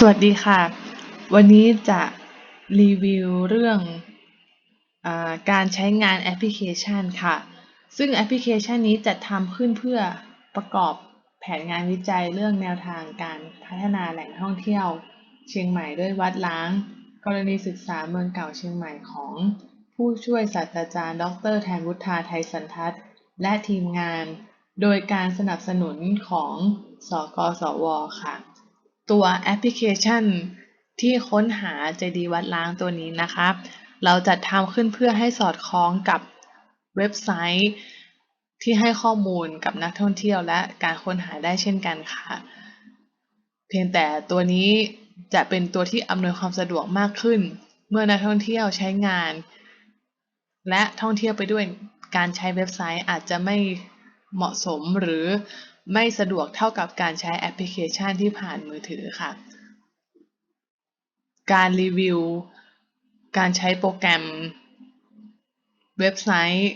สวัสดีค่ะ วันนี้จะรีวิวเรื่องอการใช้งานแอปพลิเคชันค่ะ ซึ่งแอปพลิเคชันนี้จัดทำขึ้นเพื่อประกอบแผนงานวิจัยเรื่องแนวทางการพัฒนาแหล่งท่องเที่ยว เชียงใหม่ด้วยวัดล้าง กรณีศึกษาเมืองเก่าเชียงใหม่ของ ผู้ช่วยศาสตราจารย์ ดรแทนวุฒาไทยสันทัศน์ และทีมงาน โดยการสนับสนุนของ สกสว ค่ะ ตัวแอปพลิเคชัน ที่ค้นหาเจดีย์วัดล้างตัวนี้นะคะเราจัดทำขึ้นเพื่อให้สอดคล้องกับเว็บไซต์ที่ให้ข้อมูลกับนักท่องเที่ยวและการค้นหาได้เช่นกันค่ะ เพียงแต่ตัวนี้จะเป็นตัวที่อำนวยความสะดวกมากขึ้น เมื่อนักท่องเที่ยวใช้งาน และท่องเที่ยวไปด้วยการใช้เว็บไซต์อาจจะไม่เหมาะสมหรือ ไม่สะดวกเท่ากับการใช้แอปพลิเคชันที่ผ่านมือถือค่ะ การรีวิว การใช้โปรแกรมเว็บไซต์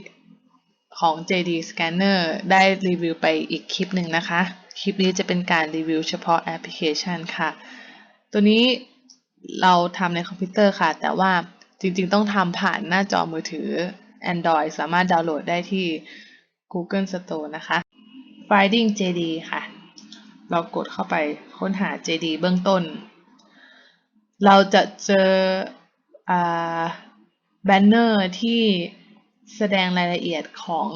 ของ JD Scanner ได้รีวิวไปอีกคลิปหนึ่งนะคะ คลิปนี้จะเป็นการรีวิวเฉพาะแอปพลิเคชันค่ะ ตัวนี้เราทำในคอมพิวเตอร์ค่ะ แต่ว่าจริงๆต้องทำผ่านหน้าจอมือถือ Android สามารถดาวน์โหลดได้ที่ Google Store นะคะ Finding JD ค่ะ เรากดเข้าไปค้นหา JD เบื้องต้น เราจะเจอแบนเนอร์ที่แสดงรายละเอียดของ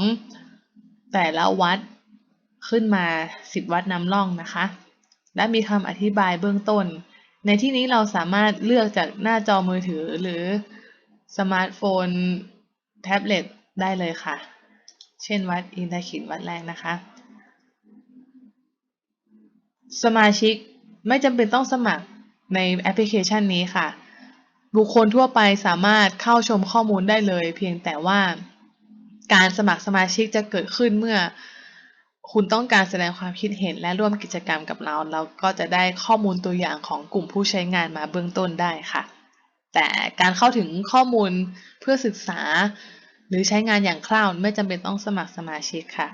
แต่ละวัดขึ้นมา 10 วัดนำร่องนะคะ และมีคำอธิบายเบื้องต้น ในที่นี้เราสามารถเลือกจากหน้าจอมือถือหรือสมาร์ทโฟน แท็บเล็ตได้เลยค่ะ เช่นวัดอินทขินวัดแรกนะคะ สมาชิกไม่จำเป็นต้องสมัครในแอปพลิเคชันนี้ค่ะ บุคคลทั่วไปสามารถเข้าชมข้อมูลได้เลย เพียงแต่ว่าการสมัครสมาชิกจะเกิดขึ้นเมื่อ คุณต้องการแสดงความคิดเห็นและร่วมกิจกรรมกับเรา เราก็จะได้ข้อมูลตัวอย่างของกลุ่มผู้ใช้งานมาเบื้องต้นได้ค่ะ แต่การเข้าถึงข้อมูลเพื่อศึกษา หรือใช้งานอย่างคร่าวไม่จำเป็นต้องสมัครสมาชิกค่ะ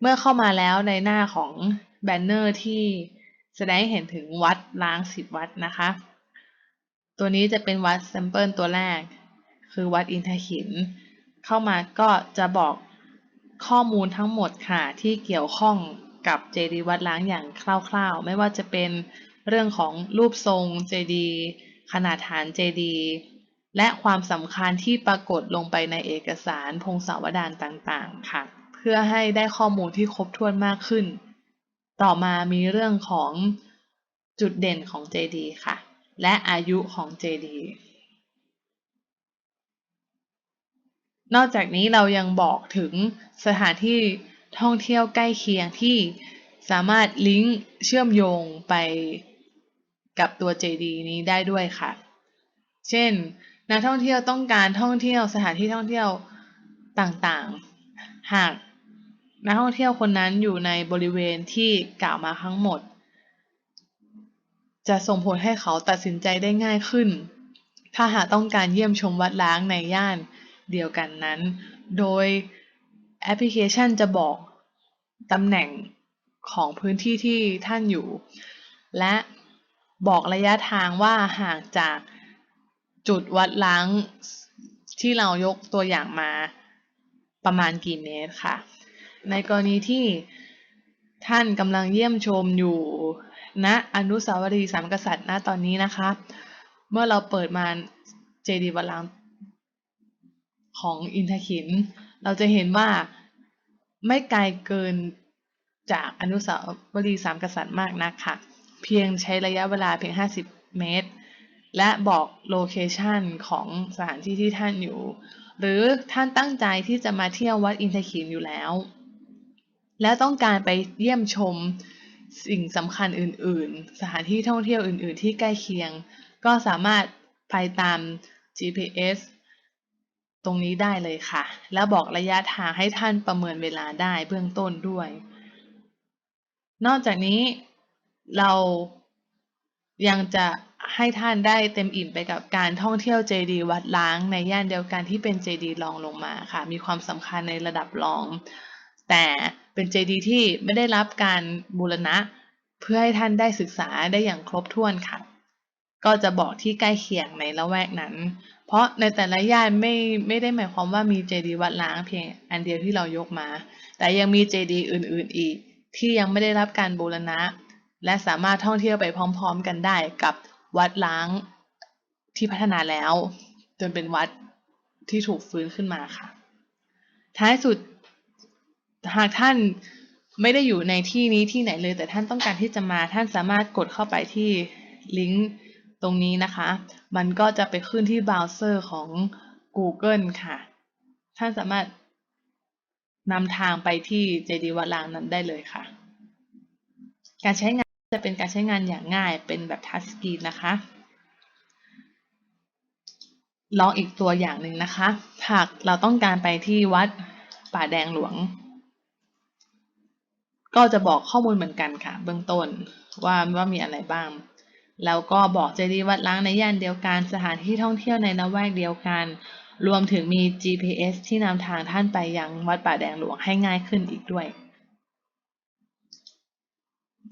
เมื่อเข้ามาแล้วในหน้าของ แบนเนอร์ที่แสดงให้เห็นถึงวัดล้างสิบวัดนะคะ ตัวนี้จะเป็นวัดแซมเปิลตัวแรก คือวัดอินทขิน เข้ามาก็จะบอกข้อมูลทั้งหมดค่ะที่เกี่ยวข้องกับเจดีย์วัดล้างอย่างคร่าวๆ ไม่ว่าจะเป็นเรื่องของรูปทรงเจดีย์ขนาดฐานเจดีย์และความสำคัญที่ปรากฏลงไปในเอกสารพงศาวดารต่างๆ ค่ะ เพื่อให้ได้ข้อมูลที่ครบถ้วนมากขึ้น ต่อมามีเรื่องของจุดเด่นของเจดีย์ค่ะ และอายุของเจดีย์นอกจากนี้เรายังบอกถึงสถานที่ท่องเที่ยวใกล้เคียงที่สามารถลิงก์เชื่อมโยงไปกับตัว JD นี้ได้ด้วยค่ะ เช่น นักท่องเที่ยวต้องการท่องเที่ยวสถานที่ท่องเที่ยวต่างๆ หาก นักท่องเที่ยวคนนั้นอยู่ในบริเวณที่กล่าวมาทั้งหมด จะส่งผลให้เขาตัดสินใจได้ง่ายขึ้น ถ้าหากต้องการเยี่ยมชมวัดล้างในย่านเดียวกันนั้น โดยแอปพลิเคชันจะบอกตำแหน่งของพื้นที่ที่ท่านอยู่ และบอกระยะทางว่าห่างจากจุดวัดล้างที่เรายกตัวอย่างมาประมาณกี่เมตรค่ะ ในกรณีที่ท่านกำลังเยี่ยมชมอยู่ณนะอนุสาวรีย์สามกษัตริย์ณตอนนี้นะคะ เมื่อเราเปิดมาเจดีย์วัดล้างของอินทขิน เราจะเห็นว่าไม่ไกลเกินจากอนุสาวรีย์สามกษัตริย์มากนักค่ะ เพียงใช้ระยะเวลาเพียง 50 เมตร และบอกโลเคชันของสถานที่ที่ท่านอยู่ หรือท่านตั้งใจที่จะมาเที่ยววัดอินทขินอยู่แล้ว และต้องการไปเยี่ยมชมสิ่งสำคัญอื่น ๆ สถานที่ท่องเที่ยวอื่น ๆ ที่ใกล้เคียง ก็สามารถไปตาม GPS ตรงนี้ได้เลยค่ะ แล้วบอกระยะทางให้ท่านประเมินเวลาได้เบื้องต้นด้วย นอกจากนี้เรายังจะให้ท่านได้เต็มอิ่มไปกับการท่องเที่ยวเจดีวัดล้างในย่านเดียวกันที่เป็นเจดีรองลงมาค่ะ มีความสำคัญในระดับรอง แต่เป็นเจดีย์ที่ไม่ได้รับการบูรณะ เพื่อให้ท่านได้ศึกษาได้อย่างครบถ้วนค่ะ ก็จะบอกที่ใกล้เคียงในละแวกนั้น เพราะในแต่ละย่านไม่ไม่ได้หมายความว่ามีเจดีย์วัดล้างเพียงอันเดียวที่เรายกมา แต่ยังมีเจดีย์อื่น ๆ อีก ที่ยังไม่ได้รับการบูรณะ และสามารถท่องเที่ยวไปพร้อม ๆ กันได้กับวัดล้างที่พัฒนาแล้ว จนเป็นวัดที่ถูกฟื้นขึ้นมาค่ะ ท้ายสุด หากท่านไม่ได้อยู่ในที่นี้ที่ไหนเลย แต่ท่านต้องการที่จะมาท่านสามารถกดเข้าไปที่ลิงก์ตรงนี้นะคะ มันก็จะไปขึ้นที่เบราว์เซอร์ของ Google ค่ะ ท่านสามารถนำทางไปที่เจดีวัดลางนั้นได้เลยค่ะ การใช้งานจะเป็นการใช้งานอย่างง่ายเป็นแบบทัชสกรีนนะคะ ลองอีกตัวอย่างหนึ่งนะคะ หากเราต้องการไปที่วัดป่าแดงหลวง ก็จะบอกข้อมูลเหมือนกันค่ะ เบื้องต้นว่าว่ามีอะไรบ้าง แล้วก็บอกเจดีย์วัดล้างในย่านเดียวกัน สถานที่ท่องเที่ยวในละแวกเดียวกัน รวมถึงมี GPS ที่นำทางท่านไปยังวัดป่าแดงหลวงให้ง่ายขึ้นอีกด้วย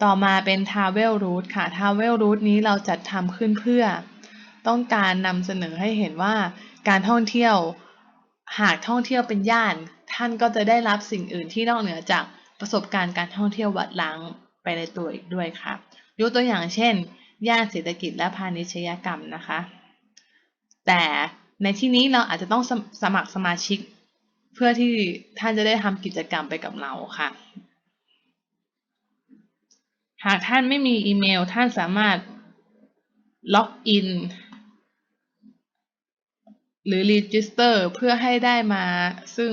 ต่อมาเป็น Travel Route ค่ะ Travel Route นี้เราจัดทำขึ้นเพื่อ ต้องการนำเสนอให้เห็นว่าการท่องเที่ยวหากท่องเที่ยวเป็นย่าน ท่านก็จะได้รับสิ่งอื่นที่นอกเหนือจาก ประสบการณ์การท่องเที่ยววัดล้างไปในตัวอีกด้วยค่ะ ยกตัวอย่างเช่น ย่านเศรษฐกิจและพาณิชยกรรมนะคะ แต่ในที่นี้เราอาจจะต้องสมัครสมาชิก เพื่อที่ท่านจะได้ทำกิจกรรมไปกับเราค่ะ หากท่านไม่มีอีเมล ท่านสามารถล็อกอินหรือ Register เพื่อให้ได้มาซึ่ง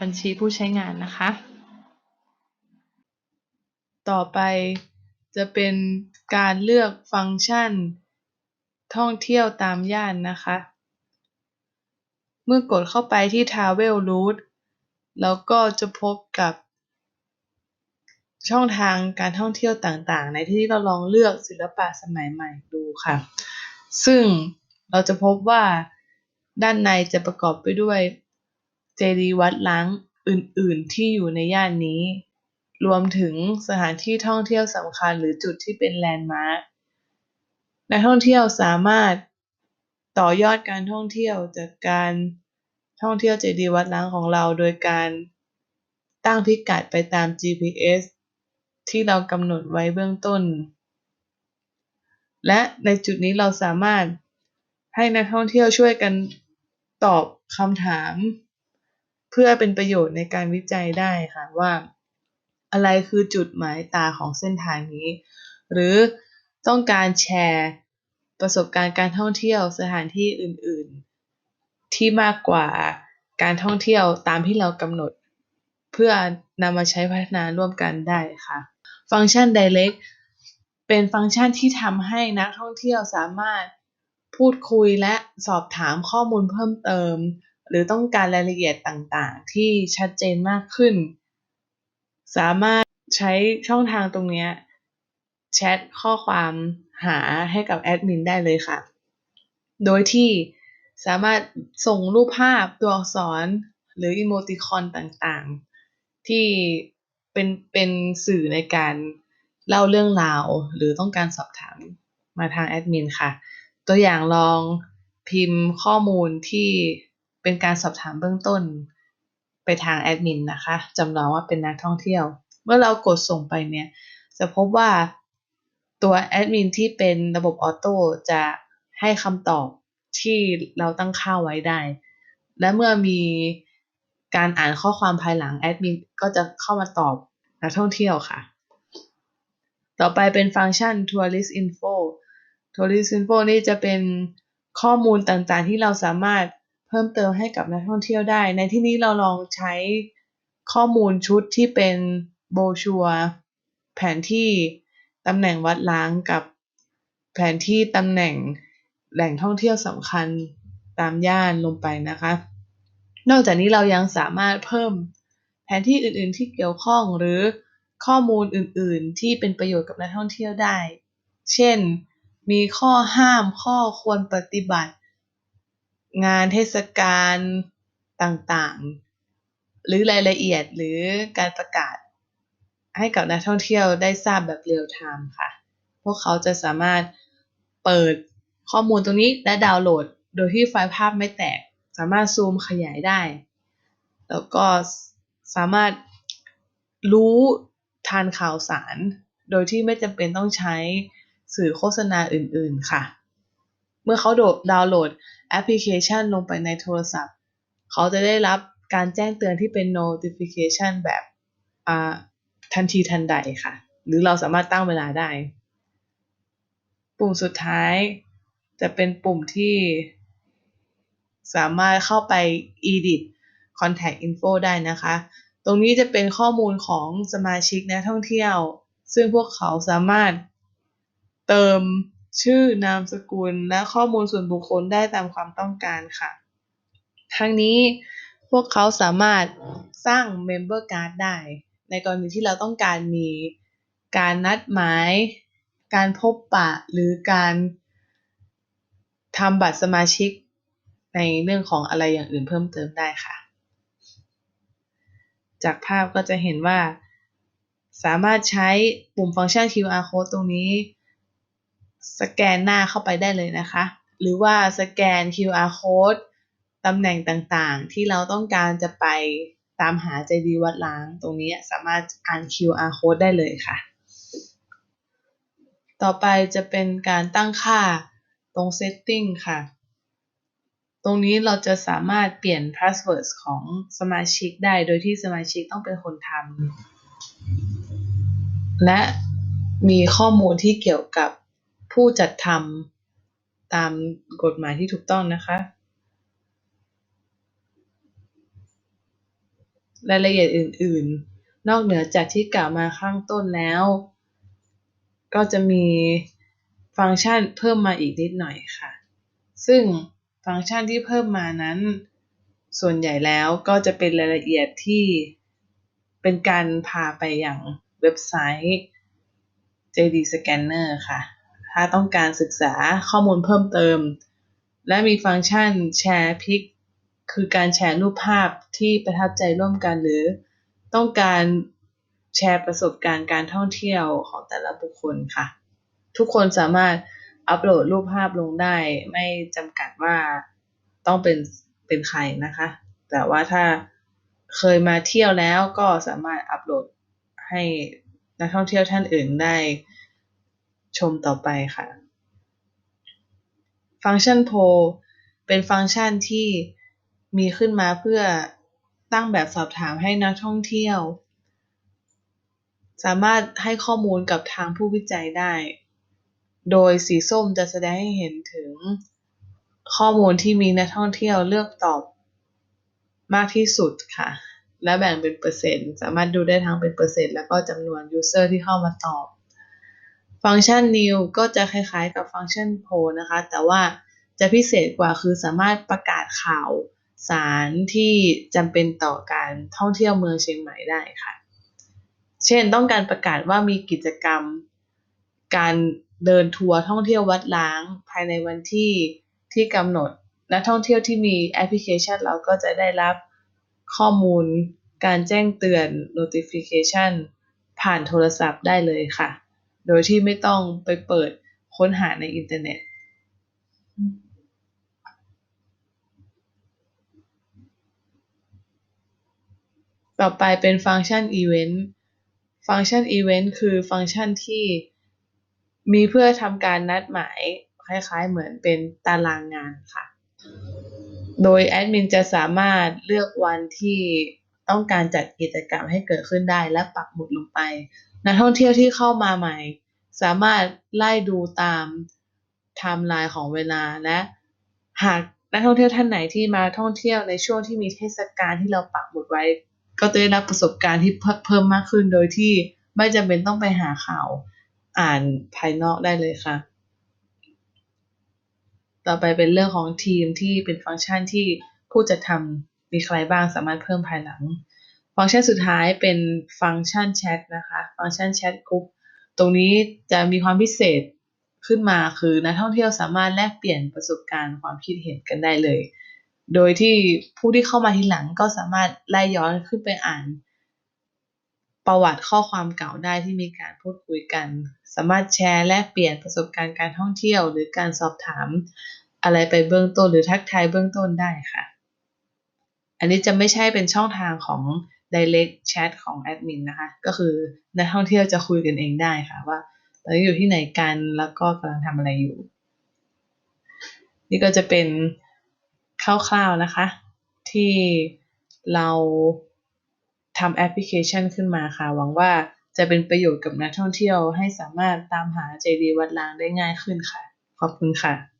บัญชีผู้ใช้งานนะคะ ต่อไปจะเป็นการเลือกฟังก์ชัน ท่องเที่ยวตามย่านนะคะ เมื่อกดเข้าไปที่ Travel Route แล้วก็จะพบกับช่องทางการท่องเที่ยวต่างๆ ในที่เราลองเลือกศิลปะสมัยใหม่ดูค่ะ ซึ่งเราจะพบว่าด้านในจะประกอบไปด้วยเจดีย์วัดล้างอื่นๆที่อยู่ในย่านนี้ รวมถึงสถานที่ท่องเที่ยวสำคัญหรือจุดที่เป็นแลนด์มาร์คนักท่องเที่ยวสามารถต่อยอดการท่องเที่ยวจากการท่องเที่ยวเจดีย์วัดล้างของเราโดยการตั้งพิกัดไปตาม GPS ที่เรากำหนดไว้เบื้องต้น และในจุดนี้เราสามารถให้นักท่องเที่ยวช่วยกันตอบคำถาม เพื่อเป็นประโยชน์ในการวิจัยได้ค่ะว่า อะไรคือจุดหมายตาของเส้นทางนี้ หรือต้องการแชร์ประสบการณ์การท่องเที่ยวสถานที่อื่น ๆ ที่มากกว่าการท่องเที่ยวตามที่เรากำหนด เพื่อนำมาใช้พัฒนาร่วมกันได้ค่ะ ฟังก์ชัน Direct เป็นฟังก์ชันที่ทำให้นักท่องเที่ยวสามารถพูดคุยและสอบถามข้อมูลเพิ่มเติม หรือต้องการรายละเอียดต่างๆ ที่ชัดเจนมากขึ้น สามารถใช้ช่องทางตรงนี้แชทข้อความหาให้กับแอดมินได้เลยค่ะ โดยที่สามารถส่งรูปภาพตัวอักษรหรืออีโมติคอนต่างๆ ที่เป็นเป็นสื่อในการเล่าเรื่องราว หรือต้องการสอบถามมาทางแอดมินค่ะ ตัวอย่างลองพิมพ์ข้อมูลที่เป็นการสอบถามเบื้องต้น ไปทางแอดมินนะคะจำลองว่าเป็นนักท่องเที่ยว เมื่อเรากดส่งไปเนี่ย จะพบว่าตัวแอดมินที่เป็นระบบออโต้จะให้คำตอบที่เราตั้งค่าไว้ได้ และเมื่อมีการอ่านข้อความภายหลังแอดมินก็จะเข้ามาตอบนักท่องเที่ยวค่ะ ต่อไปเป็นฟังก์ชัน Tourist Info Tourist Info นี่จะเป็นข้อมูลต่างๆ ที่เราสามารถ พิ่มเติมให้กับนักท่องเที่ยวได้ ในที่นี้เราลองใช้ข้อมูลชุดที่เป็นโบชัวแผนที่ตำแหน่งวัดล้างกับแผนที่ตำแหน่งแหล่งท่องเที่ยวสำคัญตามย่านลงไปนะคะ นอกจากนี้เรายังสามารถเพิ่มแผนที่อื่นๆที่เกี่ยวข้องหรือข้อมูลอื่นๆ ที่เป็นประโยชน์กับนักท่องเที่ยวได้ เช่น มีข้อห้ามข้อควรปฏิบัติ งานเทศกาลต่างๆ หรือรายละเอียดหรือการประกาศ ให้กับนักท่องเที่ยวได้ทราบแบบเรียลไทม์ค่ะ พวกเขาจะสามารถเปิดข้อมูลตรงนี้และดาวน์โหลด โดยที่ไฟล์ภาพไม่แตก สามารถซูมขยายได้ แล้วก็สามารถรู้ทานข่าวสาร โดยที่ไม่จำเป็นต้องใช้สื่อโฆษณาอื่นๆค่ะ เมื่อเขาดาวน์โหลด แอปพลิเคชันลงไปในโทรศัพท์ เขาจะได้รับการแจ้งเตือนที่เป็น notification แบบทันทีทันใดค่ะ หรือเราสามารถตั้งเวลาได้ ปุ่มสุดท้ายจะเป็นปุ่มที่สามารถเข้าไป edit contact info ได้นะคะ ตรงนี้จะเป็นข้อมูลของสมาชิกนักท่องเที่ยว ซึ่งพวกเขาสามารถเติม ชื่อนามสกุล และข้อมูลส่วนบุคคลได้ตามความต้องการค่ะ ทั้งนี้พวกเขาสามารถสร้าง Member Card ได้ ในกรณีที่เราต้องการมีการนัดหมาย การพบปะ หรือการทำบัตรสมาชิกในเรื่องของอะไรอย่างอื่นเพิ่มเติมได้ค่ะ จากภาพก็จะเห็นว่า สามารถใช้ปุ่มฟังก์ชัน QR code ตรงนี้ สแกนหน้าเข้าไปได้เลยนะคะ หรือว่าสแกน QR code ตำแหน่งต่างๆ ที่เราต้องการจะไปตามหาใจดีวัดล้าง ตรงนี้สามารถอ่าน QR code ได้เลยค่ะ ต่อไปจะเป็นการตั้งค่าตรง setting ค่ะ ตรงนี้เราจะสามารถเปลี่ยน password ของสมาชิกได้โดยที่สมาชิกต้องเป็นคนทำและมีข้อมูลที่เกี่ยวกับ ผู้จัดทำตามกฎหมายที่ถูกต้องนะคะ รายละเอียดอื่น ๆ นอกเหนือจากที่กล่าวมาข้างต้นแล้ว ก็จะมีฟังก์ชันเพิ่มมาอีกนิดหน่อยค่ะ ซึ่งฟังก์ชันที่เพิ่มมานั้น ส่วนใหญ่แล้วก็จะเป็นรายละเอียดที่เป็นการพาไปอย่างเว็บไซต์ JD Scanner ค่ะ ถ้าต้องการศึกษาข้อมูลเพิ่มเติม และมีฟังก์ชันแชร์พิกคือการแชร์รูปภาพที่ประทับใจร่วมกันหรือ ต้องการแชร์ประสบการณ์การท่องเที่ยวของแต่ละบุคคลค่ะ ทุกคนสามารถอัปโหลดรูปภาพลงได้ ไม่จำกัดว่าต้องเป็นเป็นใครนะคะ แต่ว่าถ้าเคยมาเที่ยวแล้วก็สามารถอัปโหลดให้นักท่องเที่ยวท่านอื่นได้ ชมต่อไปค่ะ ฟังก์ชันโพเป็นฟังก์ชันที่มีขึ้นมาเพื่อตั้งแบบสอบถามให้นักท่องเที่ยว สามารถให้ข้อมูลกับทางผู้วิจัยได้ โดยสีส้มจะแสดงให้เห็นถึงข้อมูลที่มีนักท่องเที่ยวเลือกตอบมากที่สุดค่ะ และแบ่งเป็นเปอร์เซ็นต์ สามารถดูได้ทั้งเป็นเปอร์เซ็นต์แล้วก็จำนวน user ที่เข้ามาตอบ ฟังก์ชัน new ก็จะคล้ายๆกับฟังก์ชัน poll นะคะ แต่ว่าจะพิเศษกว่าคือสามารถประกาศข่าวสารที่จำเป็นต่อการท่องเที่ยวเมืองเชียงใหม่ได้ค่ะ เช่นต้องการประกาศว่ามีกิจกรรม การเดินทัวร์ท่องเที่ยววัดล้าง ภายในวันที่ที่กำหนดนักท่องเที่ยวที่มีแอปพลิเคชันเราก็จะได้รับข้อมูลการแจ้งเตือน notification ผ่านโทรศัพท์ได้เลยค่ะ โดยที่ไม่ต้องไปเปิดค้นหาในอินเทอร์เน็ต ต่อไปเป็นฟังก์ชัน Event ฟังก์ชัน Event คือฟังก์ชันที่มีเพื่อทำการนัดหมายคล้ายๆ เหมือนเป็นตารางงานค่ะ โดยแอดมินจะสามารถเลือกวันที่ต้องการจัดกิจกรรมให้เกิดขึ้นได้และปักหมุดลงไป นักท่องเที่ยวที่เข้ามาใหม่ สามารถไล่ดูตามไทม์ไลน์ของเวลาและหากนักท่องเที่ยวท่านไหนที่มาท่องเที่ยวในช่วงที่มีเทศกาลที่เราปักหมุดไว้ ก็จะได้รับประสบการณ์ที่เพิ่มมากขึ้นโดยที่ไม่จำเป็นต้องไปหาข่าวอ่านภายนอกได้เลยค่ะ ต่อไปเป็นเรื่องของทีมที่เป็นฟังก์ชันที่ผู้จะทำมีใครบ้างสามารถเพิ่มภายหลัง ฟังก์ชันสุดท้ายเป็นฟังก์ชันแชทนะคะ ฟังก์ชันแชทกรุ๊ปตรงนี้จะมีความพิเศษขึ้นมาคือนักท่องเที่ยวสามารถแลกเปลี่ยนประสบการณ์ความคิดเห็นกันได้เลย โดยที่ผู้ที่เข้ามาทีหลังก็สามารถไล่ย้อนขึ้นไปอ่าน ประวัติข้อความเก่าได้ที่มีการพูดคุยกัน สามารถแชร์แลกเปลี่ยนประสบการณ์การท่องเที่ยว หรือการสอบถามอะไรไปเบื้องต้นหรือทักทายเบื้องต้นได้ค่ะ อันนี้จะไม่ใช่เป็นช่องทางของ direct chat ของแอดมินนะคะ ก็คือนักท่องเที่ยวจะคุยกันเองได้ค่ะว่าตอนนี้อยู่ที่ไหนกันแล้วก็กำลังทำอะไรอยู่ นี่ก็จะเป็นคร่าวๆนะคะ ที่เราทำแอปพลิเคชันขึ้นมาค่ะ หวังว่าจะเป็นประโยชน์กับนักท่องเที่ยวให้สามารถตามหาเจดีย์วัดล้างได้ง่ายขึ้นค่ะ ขอบคุณค่ะ